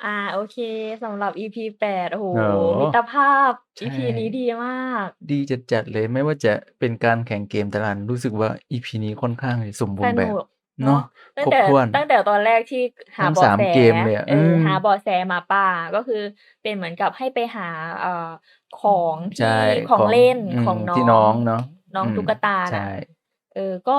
อ่า โอเคสำหรับ EP แปดโอ้โหโอ้ มิตรภาพ ใช่ EP นี้ดีมาก ดีจัดๆเลยไม่ว่าจะเป็นการแข่งเกมแต่ละอันรู้สึกว่า EP นี้ค่อนข้างสมบูสรณ์แบนุบกเนาะตั้คงรบแต่ถ้วนตั้งแต่ตอนแรกที่หาทั้งเบาะสามแสเกมเลยอะเอออืมหาเบาะแสหมาป่าก็คือเป็นเหมือนกับให้ไปหาเอ่อของใช่ที่ของเล่นมของน้องที่น้องเนาะน้องอืมตุ๊กตาใช่ น่ะเออ ก็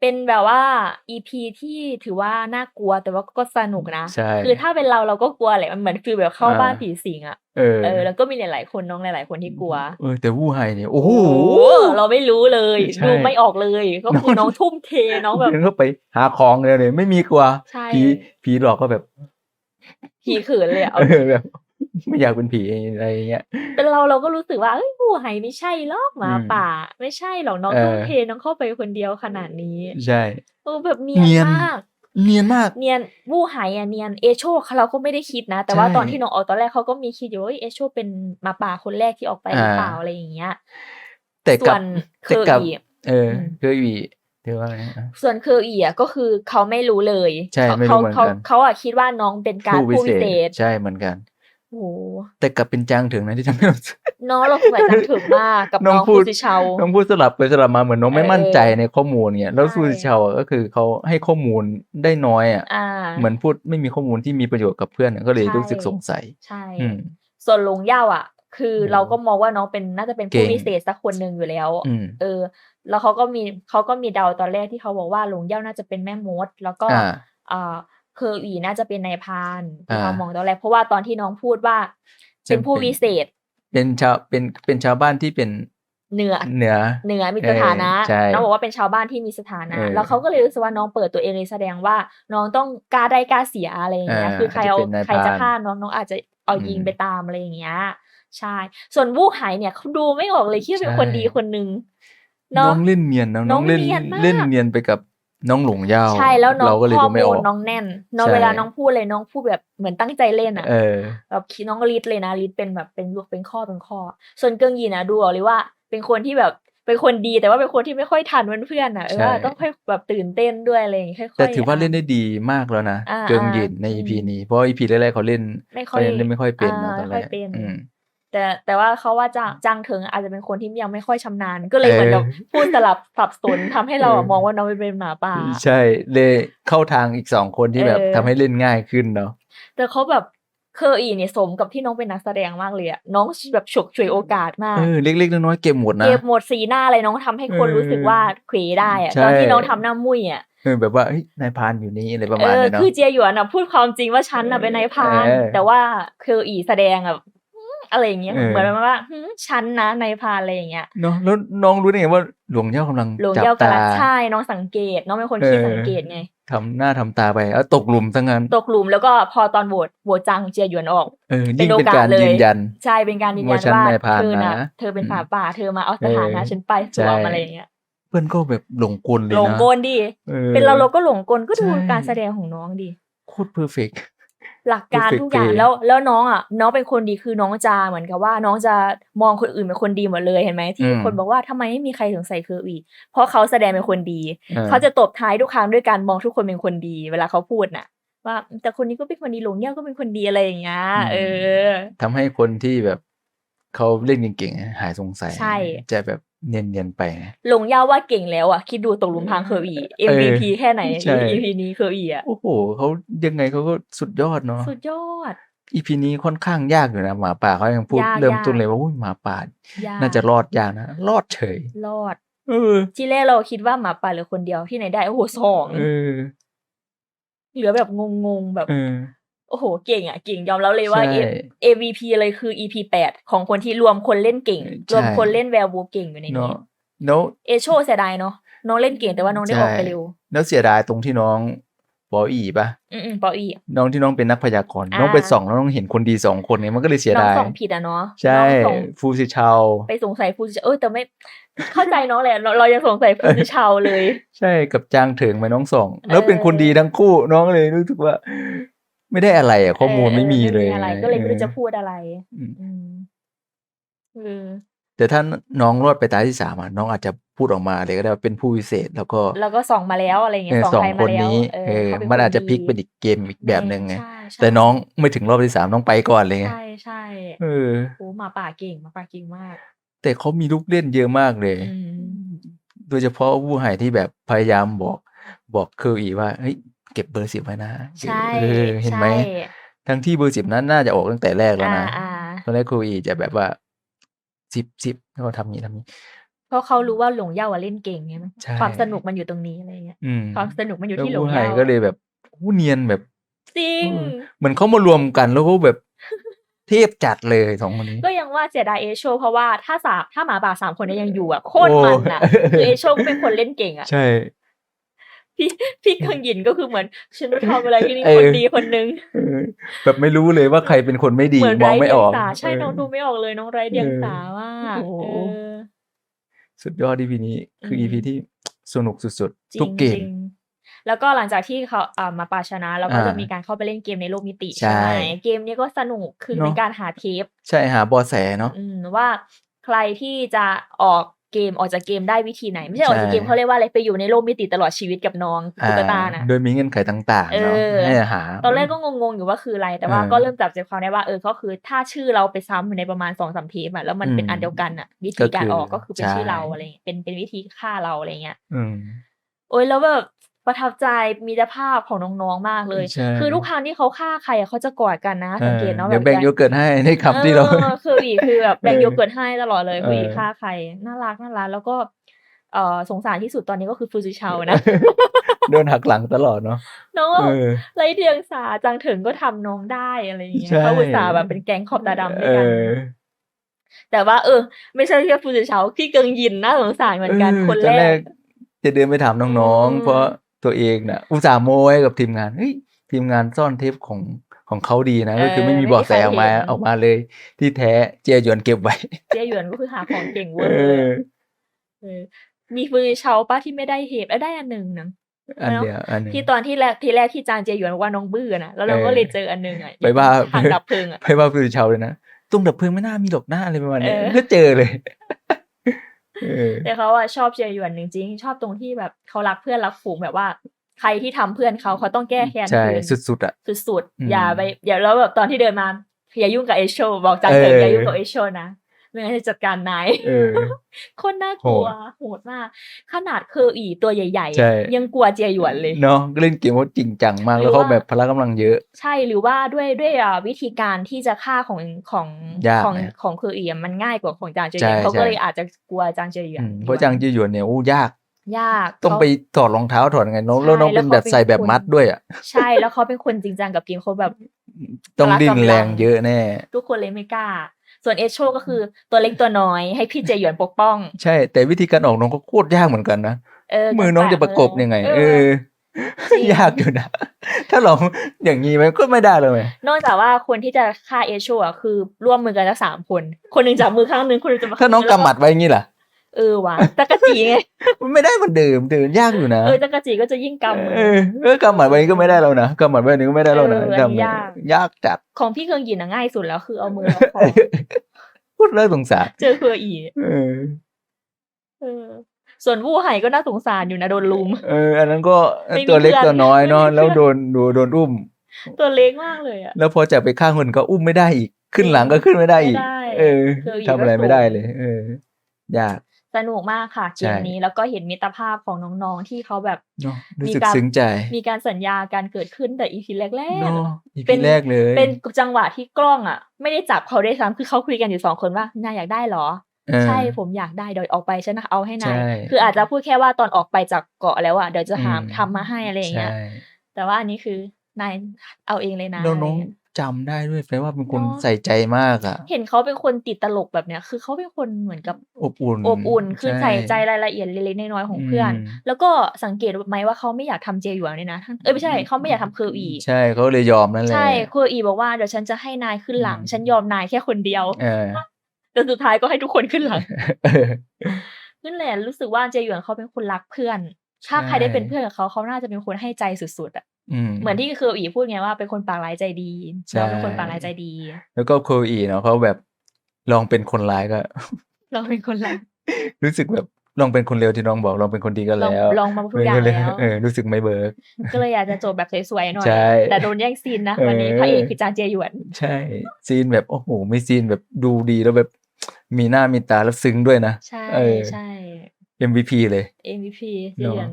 เป็นแบบว่า EP ที่ถือว่าน่ากลัวแต่ว่าก็สนุกนะ ใช่ คือถ้าเป็นเราเราก็กลัวแหละมันเหมือนฟีลแบบเข้าอ่าบ้านผีสิงอะ เออ เออ แล้วก็มีหลายๆคนน้องหลายๆคนที่กลัว เออ แต่วู้ไฮเนี่ย โอ้โหโอ้เราไม่รู้เลย ใช่ ดูไม่ออกเลย ก็คือน้องทุ่มเทน้องแบบ เดินเข้าไปหาของเลยเนี่ยไม่มีกลัว ใช่ผีผีหลอกก็แบบ ผีเขินเลยอะเออแบบ ไม่อยากเป็นผีอะไรอย่างเงี้ยเป็นเราเราก็รู้สึกว่าเอ้ยผู้ไฮไม่ใช่หรอกหมาอืมป่า ไม่ใช่หรอกน้องเออทุ่มเทน้องเข้าไปคนเดียวขนาดนี้ ใช่เออแบบเนีเนียยนนมากเนียนมาก เนียนวู้ไฮอะเนียนเอโชเราก็ไม่ได้คิดนะ แต่ว่าใช่ตอนที่น้องออกตอนแรกเขาก็มีคิดอยู่ว่าเอ้ยเอโชเป็นหมาป่าคนแรกที่ออกไปหรือเปล่าอ่าอะไรอย่างเงี้ย แต่ส่กัวบนเคแต่อร์กับอีเอออืมเคยอีเธอว่าไงอะส่วนเคอร์อีอะก็คือเขาไม่รู้เลยใช่เขาไม่รู้เขาเหมือนเขากันเขาอะคิดว่าน้องเป็นการดผู้วิเศษใช่เหมือนกัน โอ้โหแต่กลับเป็นจางถึงนะที่ทำให้เราน้องเราสงสัยจังถึงมากกับน้น้อองงพูฟูดซิเชาน้องพูดสลับไปสลับมาเหมือนน้องไม่เออมั่นใจในข้อมูลเนี่ยแล้วใช่ซูซิเชาอะก็คือเขาให้ข้อมูลได้น้อยอะอ่าเหมือนพูดไม่มีข้อมูลที่มีประโยชน์กับเพื่อนอะก็เลยใช่รู้สึกสงสัยใช่อืมส่วนหลงเย่าอะ คือโอ้เราก็มองว่าน้องเป็นน่าจะเป็นเก่ผู้งพิเศษสักคนหนึ่งอยู่แล้วอืมเออ แล้วเขาก็มีเขาก็มีเดาตอนแรกที่เขาบอกว่าหลงเย่าน่าจะเป็นแม่มด แล้วก็อ่าอ่า เคอร์อีน่าจะเป็นนายพรานที่อ่าเขามองตอนแรกเพราะว่าตอนที่น้องพูดว่า เป็นผู้จำเป็นวิเศษ เป็นชาวเป็นเป็นชาวบ้านที่เป็นเหนือเหนือเหนือมีเออสถานะใช่น้องบอกว่าเป็นชาวบ้านที่มีสถานะเออแล้วเขาก็เลยรู้สึกว่าน้องเปิดตัวเองเลยแสดงว่าน้องต้องกล้าได้กล้าเสียอะไรอย่างเงี้ยอ่าคือใครเอาอาจจะเป็นนายใครจะพรานฆ่าน้องน้องอาจจะเอาอืมยิงไปตามอะไรอย่างเงี้ยใช่ ส่วนวู้ไหเนี่ยเขาดูไม่ออกเลยคิดว่าเป็นใช่คนดีคนหนึ่งน้เนาะองเล่นเนียนนะน้น้อองงเล่นเนียนมากเล่นเนียนไปกับ น้องหลงยาว ใช่แล้วน้องเราก็เลยข้อดูไม่อมูอลกน้องแน่น น้องใช่เวลาน้องพูดเลยน้องพูดแบบเหมือนตั้งใจเล่นอะเออแบบคิดน้องก็ลิดเลยนะลิดเป็นแบบเป็นลูกเป็นข้อเป็นข้อ ส่วนเกิงยีนะดูออกเลยว่า เป็นคนที่แบบเป็นคนดีแต่ว่าเป็นคนที่ไม่ค่อยทันเพื่อนๆอะเออใช่ว่าต้องค่อยแบบตื่นเต้นด้วยอะไรอย่างงี้ค่อยๆแต่ถือว่าะเล่นได้ดีมากแล้วนะอ่าเกิงอ่าหยินในอืม EP นี้เพราะ EP แรกๆเขาเล่นไม่ค่อยเขายังเล่นไม่ค่อยเป็นนะอ่าตอนแรไม่ค่อยกเป็นอืม แต่แต่ว่าเขาว่าจางจางเถิงอาจจะเป็นคนที่ยังไม่ค่อยชำนาญ ก็เลยเหมือนเออกับพูดสลับสับสนทำให้เราอะเออมองว่าน้องเป็นหมาป่า ใช่เลยเข้าทางอีกสองคนที่แบบเออทำให้เล่นง่ายขึ้นเนาะแต่เขาแบบเคออีเนี่ยสมกับที่น้องเป็นนักแสดงมากเลยอะน้องแบบฉกฉวยโอกาสมากเออเล็กๆน้อยๆเก็บหมดนะเก็บหมดสีหน้าอะไรน้องทำให้คนเออรู้สึกว่าเขวได้อะใช่ตอนที่น้องทำหน้ามุ้ยอะเออแบบว่าเฮ้ยนายพรานอยู่นี่อะไรประเอมาณอนี้เนาะคือเจียหยวนอะพูดความจริงว่าฉันอะเป็นนายพรานเออแต่ว่าเคออีแสดงอะ อืมอะไรอย่างเงี้ย เออ เหมือนประมาณว่าหืมฉันนะนายพรานอะไรอย่างเงี้ย เนาะแล้วน้องรู้ได้ไงว่าหลวงเจ้ากำลังหลวงจับเย้ากำตา ลังใช่น้องสังเกต น้องเป็นคนขี้เออ สังเกตไง ทำหน้าทำตาไปแล้วตกหลุมทั้งนั้น ตกหลุมแล้วก็พอตอนโหวตโหวตจังเจียหยวนออก เออเป็นยิ่งเป็นโอกาสการเลย ยืนยัน ใช่เป็นการยืนยันว่าฉันว่านายพรานเธอน่ะนะเธอเป็นอืมฝาป่าเธอมาเอาสถานะเออฉันไปสใช่วมอะไรอย่างเงี้ยเพื่อนก็แบบหลงกลเลยหลงนะกลดิออ เป็นเราเราก็หลงกลก็ดูใช่ การแสดงของน้องดิ โคตรเพอร์เฟก หลักการ Perfect ทุกอย่าง play แล้วแล้วน้องอะน้องเป็นคนดีคือน้องจะเหมือนกับว่าน้องจะมองคนอื่นเป็นคนดีหมดเลยเห็นไหมที่อืมคนบอกว่าทำไมไม่มีใครสงสัยคืออีกเพราะเขาแสดงเป็นคนดีออเขาจะตบท้ายทุกครั้งด้วยการมองทุกคนเป็นคนดี เวลาเขาพูดน่ะ ว่าแต่คนนี้ก็เป็นคนดีหลงเย่าก็เป็นคนดีอะไรอย่างเงี้ยเออทำให้คนที่แบบ เขาเล่นเก่งๆหายสงสัย ใช่ จะแบบเนียนๆไปหลงเย่าว่าเก่งแล้วอะ คิดดูตกหลุมพรางเคอร์อีเออ MVP แค่ไหนใช่ EP นี้เคอร์อีอะ โอ้โหเขายังไงเขาก็สุดยอดเนาะ สุดยอดอีพีนี้ค่อนข้างยากอยู่นะหมาป่าเขายังพูดยากเริ่มยากต้นเลยว่าอุ้ยหมาป่ายากน่าจะรอดยากนะ รอดเฉย รอดเออที่แรกเราคิดว่าหมาป่าเหลือคนเดียวที่ไหนได้โอ้โหสองเออเหลือแบบงงๆแบบเออ โอ้โห เก่งอะ เก่งยอมรับเลยว่าใช่ A- AVP เลยคือ EP แปดของคนที่รวมคนเล่นเก่งใช่รวมคนเล่นแวร์วูฟเก่งอยู่ในนี้เนาะแล้วเอโชเสียดายเนาะน้องเล่นเก่งแต่ว่าน้องได้ออกไปเร็วแล้วเสียดายตรงที่น้องบออีปะอืมๆปออีน้องที่น้องเป็นนักพยากรณ์อ่าน้องไปส่องแล้วน้องเห็นคนดีสองคนเนี่ยมันก็เลยเสียน้องดายส่องผิดอะเนาะใช่น้องส่งฟูซิชาวไปสงสัยฟูจิเออแต่ไม่เข้าใจน้องแหละเราเรายังสงสัยฟูจิชาวเลย ใช่กับจางเถิงไปน้องส่อง แล้วเป็นคนดีทั้งคู่น้องเลยรู้สึกว่า ไม่ได้อะไรอะข้อมูลเไม่มีเลยอะไร ก็เลยไม่รู้ออจะพูดอะไรอืมอืมเออแต่ถ้าน้องรอดไปตาที่สามอะน้องอาจจะพูดออกมาเลยก็ได้ว่าเป็นผู้พิเศษ แล้วก็ แล้วก็ส่องมาแล้วอะไรเงี้เอยอส่องสองใครคมานแล้วนี้เออเออเขาเป็นมันอาจจะคพลิกเป็นดีอีกเกมอีกแบบหนึ่งไงใช่ใช่แต่น้องไม่ถึงรอบที่สามน้องไปก่อนเลยไงใช่ใช่เออโอ้หมาป่าเก่งหมาป่าเก่งมาก แต่เขามีลูกเล่นเยอะมากเลยอืมโดยเฉพาะผู้ใหายที่แบบพยายามบอก บอกเคอร์อีว่าเฮ้ย เก็บเบอร์สิบไว้นะใช่เออเห็นไหมใช่ทั้งที่เบอร์สิบนั้นน่าจะออกตั้งแต่แรกแล้วอ่านะอ่าตอนแรกเคอร์อีจะแบบว่าสิบสิบแล้วก็ทำอย่างนี้ทำอย่างนี้เพราะเขารู้ว่าหลงเย่าอะเล่นเก่งไงมั้งใช่ความสนุกมันอยู่ตรงนี้อะไรเงี้ยอืมความสนุกมันอยู่แล้วที่หลงผู้ใหายเย่าก็เลยแบบผู้เนียนแบบจริงเออเหมือนเขามารวมกันแล้วก็แบบเทพจัดเลยสองคนนี้ ก็ยังว่าเสียดายเอโชเพราะว่าถ้าสามถ้าหมาป่าสามคนเนี้ยังอยู่อะโคตรโอ้มันอะคือเอโชก็เป็นคนเล่นเก่งอะใช่ พี่พี่กังยินก็คือเหมือนฉันไม่ทำอะไรที่นี่เออคนดีคนนึงเออแบบไม่รู้เลยว่าใครเป็นคนไม่ดีเหมือนมองไร้ไม่เดีอยงอกสาใช่เออน้องดูไม่ออกเลยน้องไร้เดียงสามากโอ้โหเออสุดยอดอีพีนี้ คือมอีพีที่สนุกสุดจริๆทุกงเกจมริงแล้วก็หลังจากที่เขาอ่ามาปาชนะเราก็อ่าจะมีการเข้าไปเล่นเกมในโลกมิติใช่ใช่ไหมเกมนี้ก็สนุกคือเนอะเป็นการหาเทป ใช่หาเบอแสเนาะอืมว่าใครที่จะออก เกมออกจากเกมได้วิธีไหน ไม่ใช่ออกจากใช่เกมเขาเรียกว่าอะไรไปอยู่ในโลกมิติตลอดชีวิตกับน้องตุ๊กตานะโดยมีเงื่อนไขต่างๆเนาะเออให้หาตอนแรกก็งงๆอยู่ว่าคืออะไร แต่ว่าเออก็เริ่มจับใจความได้ว่าเออก็คือถ้าชื่อเราไปซ้ำอยู่ในประมาณสองสามเทปอะแล้วมันเป็นอืมอันเดียวกันอะวิก็ธีการคือออกก็คือเป็นใช่ชื่อเราอะไรเงี้ยเป็นเป็นวิธีฆ่าเราอะไรเงี้ยอืมโอ้ยแล้วแบบ ประทับใจมีตรภาพของน้องๆมากเลยใช่คือทุกครั้งที่เขาฆ่าใครอะเขาจะกอดกันนะสังเกตเนาะเดี๋ยวแบ่งการโยเกิร์ตให้ในคำที่เราออคืออีกคือแบบแบ่งเออโยเกิร์ตให้ตลอดเลยคืออีกเออฆ่าใครน่ารักน่ารักแล้วก็เอ่อสงสารที่สุดตอนนี้ก็คือฟูจิเชานะโดนหักหลังตลอดเนาะน้องเออไรเดียงสาจังเถิงก็ทำน้องได้อะไรอย่างเงี้ยใช่เขาอุตส่าห์แบบเป็นแก๊งขอบตาดำด้วยเอกันอแต่ว่า เออ ไม่ใช่แค่ฟูจิเชาพี่เกิงยินน่าสงสารเหมือนกันเออคนตอแรกจะเดินไปถามน้องอืมๆเพราะ ตัวเองน่ะอุตส่าห์โม้ไว้กับทีมงานเฮ้ยทีมงานซ่อนเทปของของเขาดีนะ ก็คือไม่มีเบอกแสออกมาออกมาเลย ที่แท้เจียหยวนเก็บไว้ เจียหยวนก็คือหาของเก่งเวเออร์อเออมีฟูจิเชาป้าที่ไม่ได้เฮปเอ้ยได้อันหนึ่งนะอันเดียวอันหนึงที่ตอนที่แรกที่แรกที่จางเจียหยวนบอกว่าน้องบื้อนะแล้วเราเออก็เลยเจออันหนึงอะไปว่าทางดับเพลิงอะไปว่าคือชาวเลยนะตรงดับเพลิงไม่น่ามีหรอกหน้าอะไรประมาณเนี้ยเออก็เจอเลยเออ แต่เขาอะชอบเจียหยวนจริงๆชอบตรงที่แบบเขารักเพื่อนรักฝูงแบบว่า ใครที่ทำเพื่อนเขาเขาต้องแก้แค้นใช่คืนสุดๆอะสุดอืมๆอย่าไปอย่าแล้วแบบตอนที่เดินมาอย่ายุ่งกับเอโชบอกจางเถิงเออออย่ายุ่งกับเอโชนะ ไม่งั้นจะจัดการนายเออคนน่ากลัวโหดมาก ขนาดเคออีตัวใหญ่ใช่ๆยังกลัวเจียหยวนเลยเนาะก็เล่นเกมเขาจริงจังมากหรือแล้วเขาว่าแบบพละกำลังเยอะ ใช่หรือว่าด้วยด้วยอ่าวิธีการที่จะฆ่าของของยากของนะของเคออีอะมันง่ายกว่าของจางเจียหใช่ยวนเขาใช่ก็เลยอาจจะกลัวจางเจียหยวอืนมเพราะจางจีหยวนเนี่ยอู้ยากยากต้องเขาไปถอดรองเท้าถอดไงน้องใช่แล้วน้องแล้เป็วนแบบเขาเป็นใส่แบบคนมัดด้วยอะใช่แล้วเขาเป็นคนจริงจังกับเกมเขาแบบ ต้องพละดิ้นกำลังแรงเยอะแน่ ทุกคนเลยไม่กล้า ส่วนเอชโชก็คือตัวเล็กตัวน้อยให้พี่เจหยวนปกป้อง ใช่ แต่วิธีการออกน้องก็โคตรยากเหมือนกันนะเออมือน้องจะประกบยังไง เออจริงยากอยู่นะ ถ้าลองอย่างนี้มันก็ไม่ได้เลย นอกจากว่าคนที่จะฆ่าเอชโชอะคือร่วมมือกันทั้งสามคน คนหนึ่งจับมือข้างหนึงคนหนึงจะมาถ้าน้องกำหมัดไว้อย่างนี้ล่ะ เออว่ะจักรจีไงมันไม่ได้เหมือนเดิมเดินยากอยู่นะเออจักรจีก็จะยิ่งกำมืเอออเออกำหมัดไว้ก็ไม่ได้แล้วนะกำหมัดไว้นี้ก็ไม่ได้แล้วนะเอออันนี้กำหมัดยากยากจัดของพี่เครื่องยินอะง่ายสุดแล้วคือเอามือล็อกคอพูดเลิกสงสารเจอเครืออีเออเออส่วนวู้ไห่ก็น่าสงสารอยู่นะโดนลุม เออ อันนั้นก็ไม่มีตัวเล็กเพื่อนตัวน้อยเนาะไม่มีเพื่อนแล้วโดนโดนโดนอุ้ม ตัวเล็กมากเลยอะแล้วพอจะไปข้างคนก็อุ้มไม่ได้อีก ขึ้นหลังก็ขึ้นไม่ได้อีกไม่ได้เออเคออีทำอะไรก็สูงไม่ได้เลย เออ ยาก สนุกมากค่ะเกใช่มนี้แล้วก็เห็นมิตรภาพของน้องๆที่เขาแบบเนาะรู้มีสึกการซึ้งใจ มีการสัญญาการเกิดขึ้นแต่อีพีแรกเนาะอีเป็พีนแรกเลยๆเป็นจังหวะที่กล้องอะ ไม่ได้จับเขาได้วยซ้ำคือเขาคุยกันอยู่สองคนว่านายอยากได้เหรอเออใช่ผมอยากได้เดี๋ยวออกไปฉันเอาให้นายใช่คืออาจจะพูดแค่ว่าตอนออกไปจากเกาะแล้วอะเดี๋ยวจะหาอืมทำมาให้อะไรอย่างเงี้ยใช่แต่ว่าอันนี้คือนายเอาเองเลยนะแล้วอะไรน้องเงี้ย จำได้ด้วยแปลว่าเป็นคนเนาะใส่ใจมากอะเห็นเขาเป็นคนติดตลกแบบเนี้ย คือเขาเป็นคนเหมือนกับอบอุ่นอบอุ่น คือช่ใส่ใจรายละเอียดเล็กๆน้อยๆของเพื่อนอืมแล้วก็สังเกตไหมว่าเขาไม่อยากทำเจหยวนเนี่ยนะทั้งเอ้ยไม่ใช่เขาไม่อยากทำเคอร์อีใช่เขาเลยยอมนั่นแหละ ใช่เคอร์อีบอกว่าเดี๋ยวฉันจะให้นายขึ้นหลัง อืม ฉันยอมนายแค่คนเดียว เออ แต่สุดท้ายก็ให้ทุกคนขึ้นหลังเออนั่นแหละรู้สึกว่าเจหยวนเขาเป็นคนรักเพื่อน ถ้าใช่ใครได้เป็นเพื่อนกับเขาเขาน่าจะเป็นคนให้ใจสุดๆอะอืม เหมือนที่เคอร์อีพูดไงว่าเป็นคนปากร้ายใจดีใช่เราเป็นคนปากร้ายใจดี แล้วก็โคอีเนาะเขาแบบลองเป็นคนร้ายก็เราเป็นคนรักรู้สึกแบบลองเป็นคนเลวที่น้องบอกลองเป็นคนดีก็ลองแล้ว ลองมาทุกเป็นอย่างคนเลวแล้วเออรู้สึกไม่เบิร์กก็เลยอยากจะจบแบบสวยๆหน่อยใช่แต่โดนแย่งซีนนะเออวันนี้พระเอกคือจางเจหยวน ใช่ ซีนแบบโอ้โหมีซีนแบบดูดีแล้วแบบมีหน้ามีตาแล้วซึ้งด้วยนะ ใช่เออใช่ MVP เลย MVP เจเนอะหยวน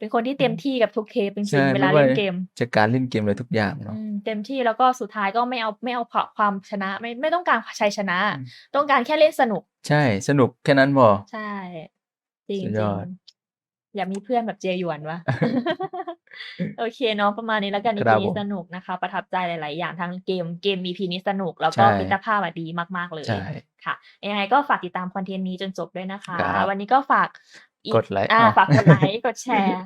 เป็นคนที่เต็มที่กับทุกเทปจริใช่งๆเวลาไม่ว่าเล่นเกมจากการเล่นเกมเลยทุกอย่างเนาะอืมเต็มที่แล้วก็สุดท้ายก็ไม่เอาไม่เอาความชนะไม่ไม่ต้องการชัยชนะอืมต้องการแค่เล่นสนุก ใช่สนุกแค่นั้นพอใช่จริงสุดจยริองดอยากมีเพื่อนแบบเจหยวนวะโอเคเนาะประมาณนี้แล้วกันค EP รับนี้ผมสนุกนะคะ ประทับใจหลาย ๆ อย่างทั้งเกมเกม EP นี้สนุก แล้วก็ใช่มิตรภาพอะดีมาก ๆ เลยใช่ค่ะยังไงก็ฝากติดตามคอนเทนต์นี้จนจบด้วยนะคะครับวันนี้ก็ฝากอี กดไลค์ฝากกดไลค์กดแชร์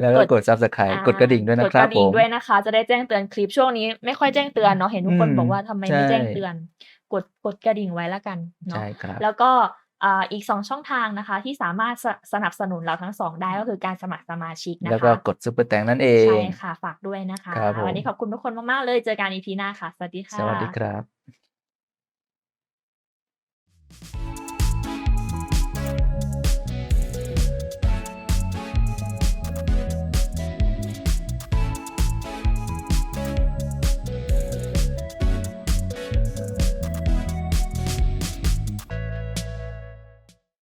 แล้วก็กด subscribe กดกระดิ่งด้วยนะครับผมกดกระดิ่งด้วยนะคะ จะได้แจ้งเตือนคลิปช่วงนี้ ไม่ค่อยแจ้งเตือนเนาะเห็นทุกคนบอกว่าทำไมไม่แจ้งเตือน กดกดกระดิ่งไว้ละกันเนาะแล้วก็อีกสองช่องทางนะคะ ที่สามารถสนับสนุนเราทั้งสองได้ก็คือการสมัครสมาชิกนะคะแล้วก็กดซุปเปอร์แตงนั่นเองใช่ค่ะฝากด้วยนะคะวันนี้ขอบคุณทุกคนมาก ๆ เลยเจอกันอีพีหน้าค่ะ สวัสดีค่ะ สวัสดีครับ